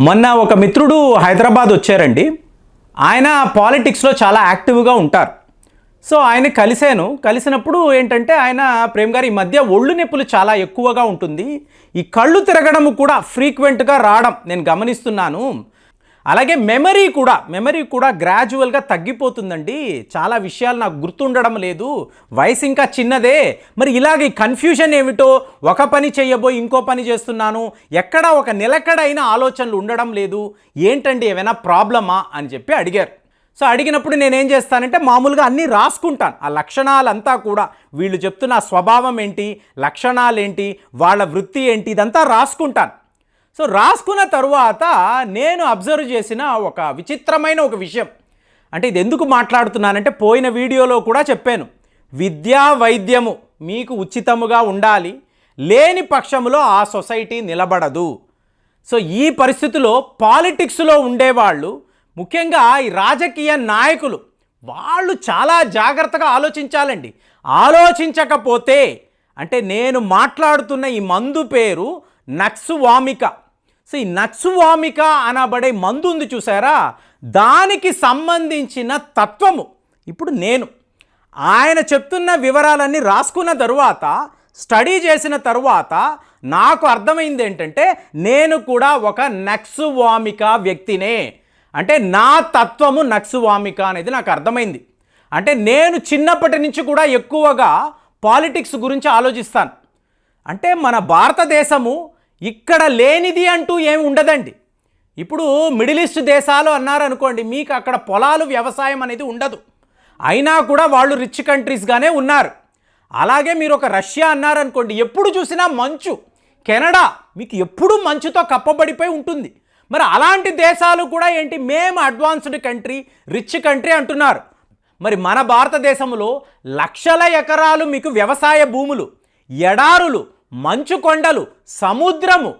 మొన్న ఒక మిత్రుడు హైదరాబాద్ వచ్చారండి. ఆయన పాలిటిక్స్లో చాలా యాక్టివ్గా ఉంటారు. సో ఆయన కలిశాను. కలిసినప్పుడు ఏంటంటే ఆయన ప్రేమ్ గారు ఈ మధ్య ఒళ్ళు నొప్పులు చాలా ఎక్కువగా ఉంటుంది. ఈ కళ్ళు తిరగడం కూడా ఫ్రీక్వెంట్గా రావడం నేను గమనిస్తున్నాను. అలాగే మెమరీ కూడా మెమరీ కూడా గ్రాడ్యువల్గా తగ్గిపోతుందండి. చాలా విషయాలు నాకు గుర్తుండడం లేదు. వయసు ఇంకా చిన్నదే. మరి ఇలాగ ఈ కన్ఫ్యూజన్ ఏమిటో? ఒక పని చేయబోయి ఇంకో పని చేస్తున్నాను. ఎక్కడ ఒక నిలకడైన ఆలోచనలు ఉండడం లేదు. ఏంటండి ఏమైనా ప్రాబ్లమా అని చెప్పి అడిగారు. సో అడిగినప్పుడు నేనేం చేస్తానంటే మామూలుగా అన్నీ రాసుకుంటాను. ఆ లక్షణాలంతా కూడా వీళ్ళు చెప్తున్న స్వభావం ఏంటి? లక్షణాలేంటి? వాళ్ళ వృత్తి ఏంటి? ఇదంతా రాసుకుంటాను. సో రాసుకున్న తరువాత నేను అబ్జర్వ్ చేసిన ఒక విచిత్రమైన ఒక విషయం. అంటే ఇది ఎందుకు మాట్లాడుతున్నానంటే పోయిన వీడియోలో కూడా చెప్పాను. విద్యా వైద్యము మీకు ఉచితముగా ఉండాలి. లేని పక్షములో ఆ సొసైటీ నిలబడదు. సో ఈ పరిస్థితిలో పాలిటిక్స్లో ఉండేవాళ్ళు ముఖ్యంగా ఈ రాజకీయ నాయకులు వాళ్ళు చాలా జాగ్రత్తగా ఆలోచించాలండి. ఆలోచించకపోతే అంటే నేను మాట్లాడుతున్న ఈ మందు పేరు నక్సువామిక. సో ఈ నక్సువామిక అనబడే మందు ఉంది చూసారా? దానికి సంబంధించిన తత్వము. ఇప్పుడు నేను ఆయన చెప్తున్న వివరాలన్నీ రాసుకున్న తరువాత స్టడీ చేసిన తరువాత నాకు అర్థమైంది ఏంటంటే నేను కూడా ఒక నక్సువామిక వ్యక్తినే. అంటే నా తత్వము నక్సువామిక అనేది నాకు అర్థమైంది. అంటే నేను చిన్నప్పటి నుంచి కూడా ఎక్కువగా పాలిటిక్స్ గురించి ఆలోచిస్తాను. అంటే మన భారతదేశము ఇక్కడ లేనిది అంటూ ఏమి ఉండదండి. ఇప్పుడు మిడిల్ ఈస్ట్ దేశాలు అన్నారనుకోండి మీకు అక్కడ పొలాలు వ్యవసాయం అనేది ఉండదు. అయినా కూడా వాళ్ళు రిచ్ కంట్రీస్గానే ఉన్నారు. అలాగే మీరు ఒక రష్యా అన్నారనుకోండి ఎప్పుడు చూసినా మంచు. కెనడా మీకు ఎప్పుడూ మంచుతో కప్పబడిపోయి ఉంటుంది. మరి అలాంటి దేశాలు కూడా ఏంటి మేము అడ్వాన్స్డ్ కంట్రీ రిచ్ కంట్రీ అంటున్నారు. మరి మన భారతదేశంలో లక్షల ఎకరాలు మీకు వ్యవసాయ భూములు ఎడారులు మంచు కొండలు సముద్రము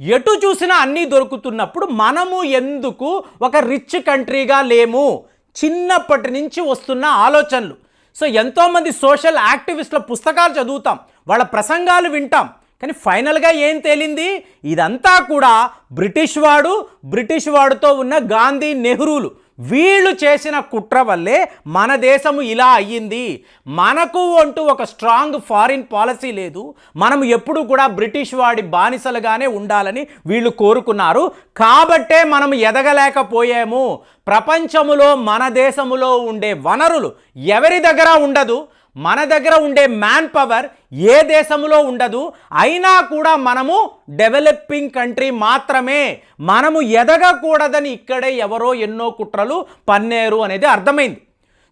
ఎటు చూసినా అన్నీ దొరుకుతున్నప్పుడు మనము ఎందుకు ఒక రిచ్ కంట్రీగా లేము? చిన్నప్పటి నుంచి వస్తున్న ఆలోచనలు. సో ఎంతోమంది సోషల్ యాక్టివిస్టుల పుస్తకాలు చదువుతాం వాళ్ళ ప్రసంగాలు వింటాం కానీ ఫైనల్గా ఏం తేలింది? ఇదంతా కూడా బ్రిటిష్ వాడు బ్రిటిష్ వాడుతో ఉన్న గాంధీ నెహ్రూలు. వీళ్ళు చేసిన కుట్ర వల్లే మన దేశము ఇలా అయ్యింది. మనకు అంటూ ఒక స్ట్రాంగ్ ఫారిన్ పాలసీ లేదు. మనం ఎప్పుడు కూడా బ్రిటిష్ వాడి బానిసలుగానే ఉండాలని వీళ్ళు కోరుకున్నారు. కాబట్టే మనం ఎదగలేకపోయాము. ప్రపంచములో మన దేశములో ఉండే వనరులు ఎవరి దగ్గర ఉండదు? మన దగ్గర ఉండే మ్యాన్ పవర్ ఏ దేశంలో ఉండదు అయినా కూడా మనము డెవలపింగ్ కంట్రీ మాత్రమే. మనము ఎదగకూడదని ఇక్కడే ఎవరో ఎన్నో కుట్రలు పన్నేరు అనేది అర్థమైంది.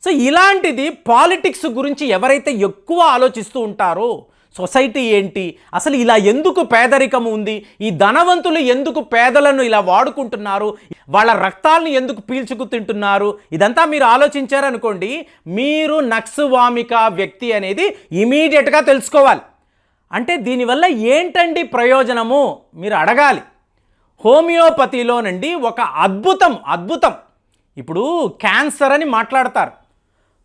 సో ఇలాంటిది పాలిటిక్స్ గురించి ఎవరైతే ఎక్కువ ఆలోచిస్తూ ఉంటారో సొసైటీ ఏంటి? అసలు ఇలా ఎందుకు పేదరికం ఉంది? ఈ ధనవంతులు ఎందుకు పేదలను ఇలా వాడుకుంటున్నారు? వాళ్ళ రక్తాలను ఎందుకు పీల్చుకు తింటున్నారు? ఇదంతా మీరు ఆలోచించారనుకోండి మీరు నక్సువామిక వ్యక్తి అనేది ఇమీడియట్గా తెలుసుకోవాలి. అంటే దీనివల్ల ఏంటండి ప్రయోజనము? మీరు అడగాలి. హోమియోపతిలోనండి ఒక అద్భుతం అద్భుతం. ఇప్పుడు క్యాన్సర్ అని మాట్లాడతారు.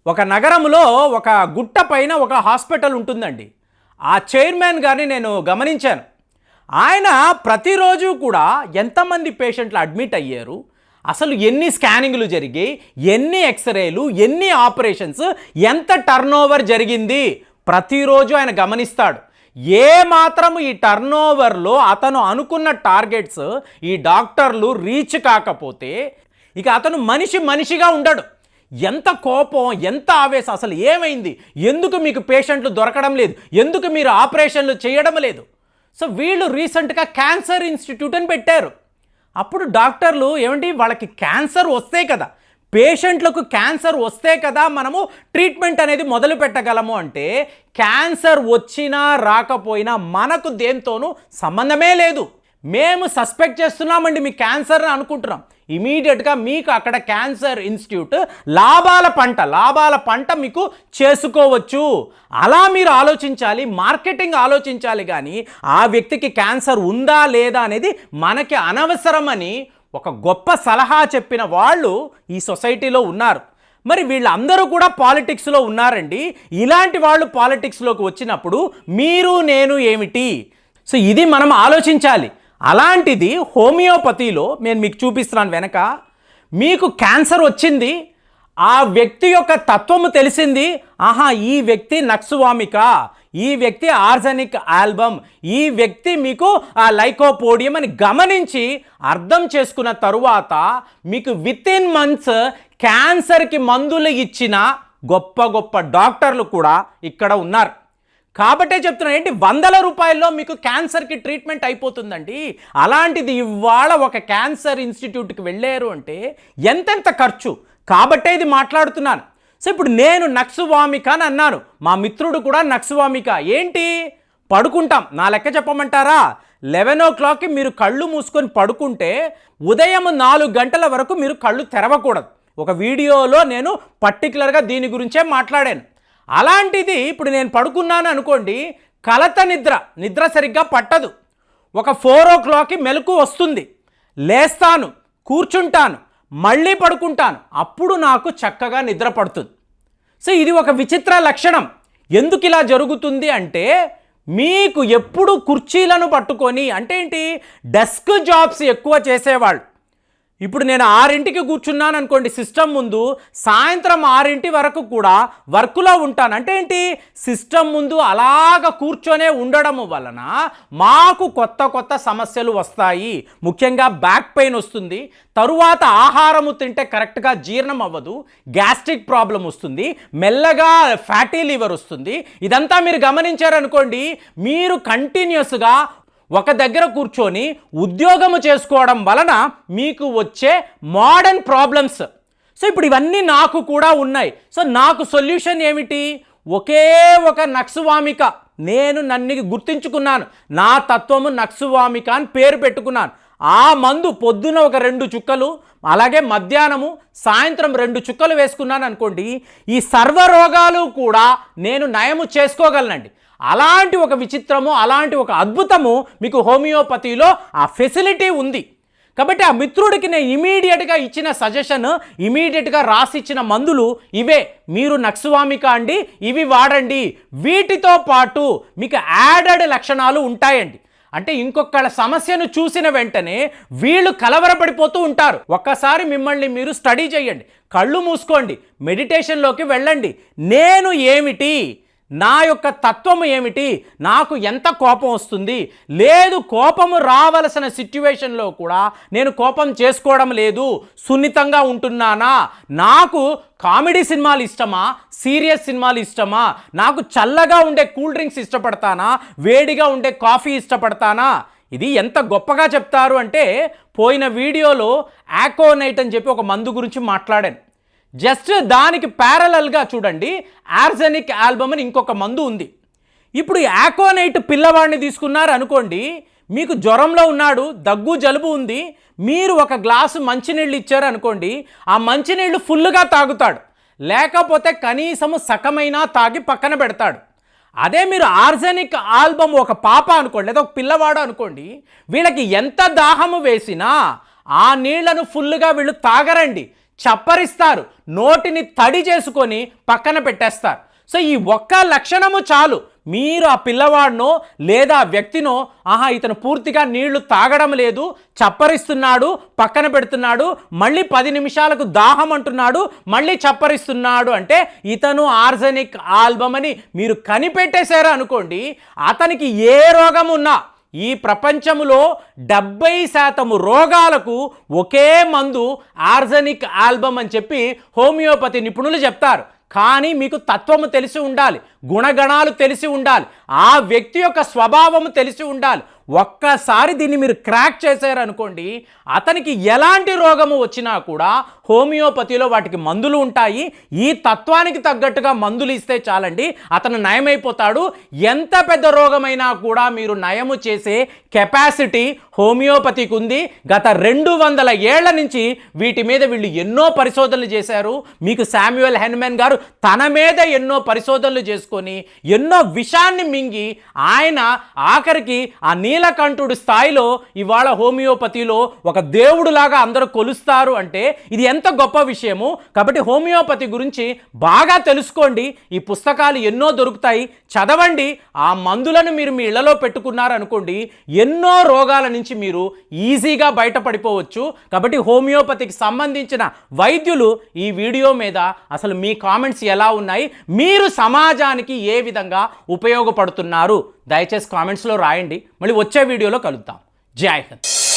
ఒక నగరంలో ఒక గుట్ట పైన ఒక హాస్పిటల్ ఉంటుందండి. ఆ చైర్మన్ గారిని నేను గమనించాను. ఆయన ప్రతిరోజు కూడా ఎంతమంది పేషెంట్లు అడ్మిట్ అయ్యారు? అసలు ఎన్ని స్కానింగ్లు జరిగాయి? ఎన్ని ఎక్స్రేలు? ఎన్ని ఆపరేషన్స్? ఎంత టర్న్ జరిగింది? ప్రతిరోజు ఆయన గమనిస్తాడు. ఏ మాత్రం ఈ టర్న్ ఓవర్లో అతను అనుకున్న టార్గెట్స్ ఈ డాక్టర్లు రీచ్ కాకపోతే ఇక అతను మనిషి మనిషిగా ఉండడు. ఎంత కోపం ఎంత ఆవేశం అసలు ఏమైంది? ఎందుకు మీకు పేషెంట్లు దొరకడం లేదు? ఎందుకు మీరు ఆపరేషన్లు చేయడం లేదు? సో వీళ్ళు రీసెంట్గా క్యాన్సర్ ఇన్స్టిట్యూట్ అని పెట్టారు. అప్పుడు డాక్టర్లు ఏమండి వాళ్ళకి క్యాన్సర్ వస్తే కదా పేషెంట్లకు క్యాన్సర్ వస్తే కదా మనము ట్రీట్మెంట్ అనేది మొదలు పెట్టగలము అంటే క్యాన్సర్ వచ్చినా రాకపోయినా మనకు దేంతోనూ సంబంధమే లేదు. మేము సస్పెక్ట్ చేస్తున్నామండి మీ క్యాన్సర్ అని అనుకుంటున్నాం. ఇమీడియట్గా మీకు అక్కడ క్యాన్సర్ ఇన్స్టిట్యూట్ లాభాల పంట లాభాల పంట మీకు చేసుకోవచ్చు. అలా మీరు ఆలోచించాలి మార్కెటింగ్ ఆలోచించాలి కానీ ఆ వ్యక్తికి క్యాన్సర్ ఉందా లేదా అనేది మనకి అనవసరమని ఒక గొప్ప సలహా చెప్పిన వాళ్ళు ఈ సొసైటీలో ఉన్నారు. మరి వీళ్ళందరూ కూడా పాలిటిక్స్లో ఉన్నారండి. ఇలాంటి వాళ్ళు పాలిటిక్స్లోకి వచ్చినప్పుడు మీరు నేను ఏమిటి? సో ఇది మనం ఆలోచించాలి. అలాంటిది హోమియోపతిలో నేను మీకు చూపిస్తున్నాను వెనక. మీకు క్యాన్సర్ వచ్చింది ఆ వ్యక్తి యొక్క తత్వము తెలిసింది ఆహా ఈ వ్యక్తి నక్సువామిక ఈ వ్యక్తి ఆర్జనిక్ ఆల్బమ్ ఈ వ్యక్తి మీకు ఆ లైకోపోడియం అని గమనించి అర్థం చేసుకున్న తరువాత మీకు విత్ ఇన్ మంత్స్ క్యాన్సర్కి మందులు ఇచ్చిన గొప్ప గొప్ప డాక్టర్లు కూడా ఇక్కడ ఉన్నారు. కాబట్టే చెప్తున్నా ఏంటి వందల రూపాయల్లో మీకు క్యాన్సర్కి ట్రీట్మెంట్ అయిపోతుందండి? అలాంటిది ఇవాళ ఒక క్యాన్సర్ ఇన్స్టిట్యూట్కి వెళ్ళారు అంటే ఎంతెంత ఖర్చు? కాబట్టే ఇది మాట్లాడుతున్నాను. సో ఇప్పుడు నేను నక్సువామిక అని అన్నాను. మా మిత్రుడు కూడా నక్సువామిక. ఏంటి? పడుకుంటాం. నా లెక్క చెప్పమంటారా? లెవెన్ ఓ క్లాక్కి మీరు కళ్ళు మూసుకొని పడుకుంటే ఉదయం నాలుగు గంటల వరకు మీరు కళ్ళు తెరవకూడదు. ఒక వీడియోలో నేను పర్టికులర్గా దీని గురించే మాట్లాడాను. అలాంటిది ఇప్పుడు నేను పడుకున్నాను అనుకోండి కలత నిద్ర నిద్ర సరిగ్గా పట్టదు. ఒక ఫోర్ ఓ క్లాక్కి మెలకు వస్తుంది. లేస్తాను కూర్చుంటాను మళ్ళీ పడుకుంటాను. అప్పుడు నాకు చక్కగా నిద్ర పడుతుంది. సో ఇది ఒక విచిత్ర లక్షణం. ఎందుకు ఇలా జరుగుతుంది అంటే మీకు ఎప్పుడు కుర్చీలను పట్టుకొని అంటే ఏంటి డెస్క్ జాబ్స్ ఎక్కువ చేసేవాళ్ళు. ఇప్పుడు నేను ఆరింటికి కూర్చున్నాను అనుకోండి సిస్టమ్ ముందు సాయంత్రం ఆరింటి వరకు కూడా వర్క్లో ఉంటాను. అంటే ఏంటి? సిస్టమ్ ముందు అలాగ కూర్చొనే ఉండడం వలన మాకు కొత్త కొత్త సమస్యలు వస్తాయి. ముఖ్యంగా బ్యాక్ పెయిన్ వస్తుంది. తరువాత ఆహారము తింటే కరెక్ట్గా జీర్ణం అవ్వదు. గ్యాస్ట్రిక్ ప్రాబ్లం వస్తుంది. మెల్లగా ఫ్యాటీ లివర్ వస్తుంది. ఇదంతా మీరు గమనించారనుకోండి మీరు కంటిన్యూస్గా ఒక దగ్గర కూర్చొని ఉద్యోగము చేసుకోవడం వలన మీకు వచ్చే మోడర్న్ ప్రాబ్లమ్స్. సో ఇప్పుడు ఇవన్నీ నాకు కూడా ఉన్నాయి. సో నాకు సొల్యూషన్ ఏమిటి? ఒకే ఒక నక్సువామిక. నేను నన్ను గుర్తించుకున్నాను. నా తత్వము నక్సువామిక అని పేరు పెట్టుకున్నాను. ఆ మందు పొద్దున ఒక రెండు చుక్కలు అలాగే మధ్యాహ్నము సాయంత్రం రెండు చుక్కలు వేసుకున్నాను అనుకోండి ఈ సర్వరోగాలు కూడా నేను నయము చేసుకోగలనండి. అలాంటి ఒక విచిత్రము అలాంటి ఒక అద్భుతము మీకు హోమియోపతిలో ఆ ఫెసిలిటీ ఉంది. కాబట్టి ఆ మిత్రుడికి నేను ఇమీడియట్గా ఇచ్చిన సజెషన్ ఇమీడియట్గా రాసిచ్చిన మందులు ఇవే. మీరు నక్సువామిక అండి ఇవి వాడండి. వీటితో పాటు మీకు యాడెడ్ లక్షణాలు ఉంటాయండి. అంటే ఇంకొకళ్ళ సమస్యను చూసిన వెంటనే వీళ్ళు కలవరపడిపోతూ ఉంటారు. ఒక్కసారి మిమ్మల్ని మీరు స్టడీ చేయండి. కళ్ళు మూసుకోండి. మెడిటేషన్లోకి వెళ్ళండి. నేను ఏమిటి? నా యొక్క తత్వము ఏమిటి? నాకు ఎంత కోపం వస్తుంది? లేదు కోపము రావలసిన సిట్యువేషన్లో కూడా నేను కోపం చేసుకోవడం లేదు. సున్నితంగా ఉంటున్నానా? నాకు కామెడీ సినిమాలు ఇష్టమా? సీరియస్ సినిమాలు ఇష్టమా? నాకు చల్లగా ఉండే కూల్ డ్రింక్స్ ఇష్టపడతానా? వేడిగా ఉండే కాఫీ ఇష్టపడతానా? ఇది ఎంత గొప్పగా చెప్తారు అంటే పోయిన వీడియోలో యాకోనైట్ అని చెప్పి ఒక మందు గురించి మాట్లాడాను. జస్ట్ దానికి ప్యారలల్గా చూడండి ఆర్జెనిక్ ఆల్బమ్ అని ఇంకొక మందు ఉంది. ఇప్పుడు యాకోనైట్ పిల్లవాడిని తీసుకున్నారు అనుకోండి మీకు జ్వరంలో ఉన్నాడు దగ్గు జలుబు ఉంది మీరు ఒక గ్లాసు మంచినీళ్ళు ఇచ్చారు అనుకోండి ఆ మంచినీళ్ళు ఫుల్గా తాగుతాడు. లేకపోతే కనీసము సకమైనా తాగి పక్కన పెడతాడు. అదే మీరు ఆర్జెనిక్ ఆల్బమ్ ఒక పాప అనుకోండి లేదా ఒక పిల్లవాడు అనుకోండి వీళ్ళకి ఎంత దాహము వేసినా ఆ నీళ్ళను ఫుల్గా వీళ్ళు తాగరండి. చప్పరిస్తారు నోటిని తడి చేసుకొని పక్కన పెట్టేస్తారు. సో ఈ ఒక్క లక్షణము చాలు. మీరు ఆ పిల్లవాడినో లేదా ఆ వ్యక్తినో ఆహా ఇతను పూర్తిగా నీళ్ళు తాగడం లేదు చప్పరిస్తున్నాడు పక్కన పెడుతున్నాడు మళ్ళీ పది నిమిషాలకు దాహం అంటున్నాడు మళ్ళీ చప్పరిస్తున్నాడు అంటే ఇతను ఆర్జనిక్ ఆల్బమ్ అని మీరు కనిపెట్టేశారు అనుకోండి అతనికి ఏ రోగం ఉన్నా ఈ ప్రపంచములో డెబ్బై శాతము రోగాలకు ఒకే మందు ఆర్జనిక్ ఆల్బమ్ అని చెప్పి హోమియోపతి నిపుణులు చెప్తారు. కానీ మీకు తత్వము తెలిసి ఉండాలి. గుణగణాలు తెలిసి ఉండాలి. ఆ వ్యక్తి యొక్క స్వభావము తెలిసి ఉండాలి. ఒక్కసారి దీన్ని మీరు క్రాక్ చేశారనుకోండి అతనికి ఎలాంటి రోగము వచ్చినా కూడా హోమియోపతిలో వాటికి మందులు ఉంటాయి. ఈ తత్వానికి తగ్గట్టుగా మందులు ఇస్తే చాలండి. అతను నయమైపోతాడు. ఎంత పెద్ద రోగమైనా కూడా మీరు నయము చేసే కెపాసిటీ హోమియోపతికి ఉంది. గత రెండు వందల ఏళ్ళ నుంచి వీటి మీద వీళ్ళు ఎన్నో పరిశోధనలు చేశారు. మీకు శామ్యువల్ హెన్మెన్ గారు తన మీద ఎన్నో పరిశోధనలు చేసుకు చేసుకొని ఎన్నో విషాన్ని మింగి ఆయన ఆఖరికి ఆ నీలకంఠుడి స్థాయిలో ఇవాళ హోమియోపతిలో ఒక దేవుడులాగా అందరూ కొలుస్తారు అంటే ఇది ఎంత గొప్ప విషయము. కాబట్టి హోమియోపతి గురించి బాగా తెలుసుకోండి. ఈ పుస్తకాలు ఎన్నో దొరుకుతాయి. చదవండి. ఆ మందులను మీరు మీ ఇళ్ళలో పెట్టుకున్నారనుకోండి ఎన్నో రోగాల నుంచి మీరు ఈజీగా బయటపడిపోవచ్చు. కాబట్టి హోమియోపతికి సంబంధించిన వైద్యులు ఈ వీడియో మీద అసలు మీ కామెంట్స్ ఎలా ఉన్నాయి? మీరు సమాజానికి ఏ విధంగా ఉపయోగపడుతున్నారు? దయచేసి కామెంట్స్లో రాయండి. మళ్ళీ వచ్చే వీడియోలో కలుద్దాం. జై హింద్.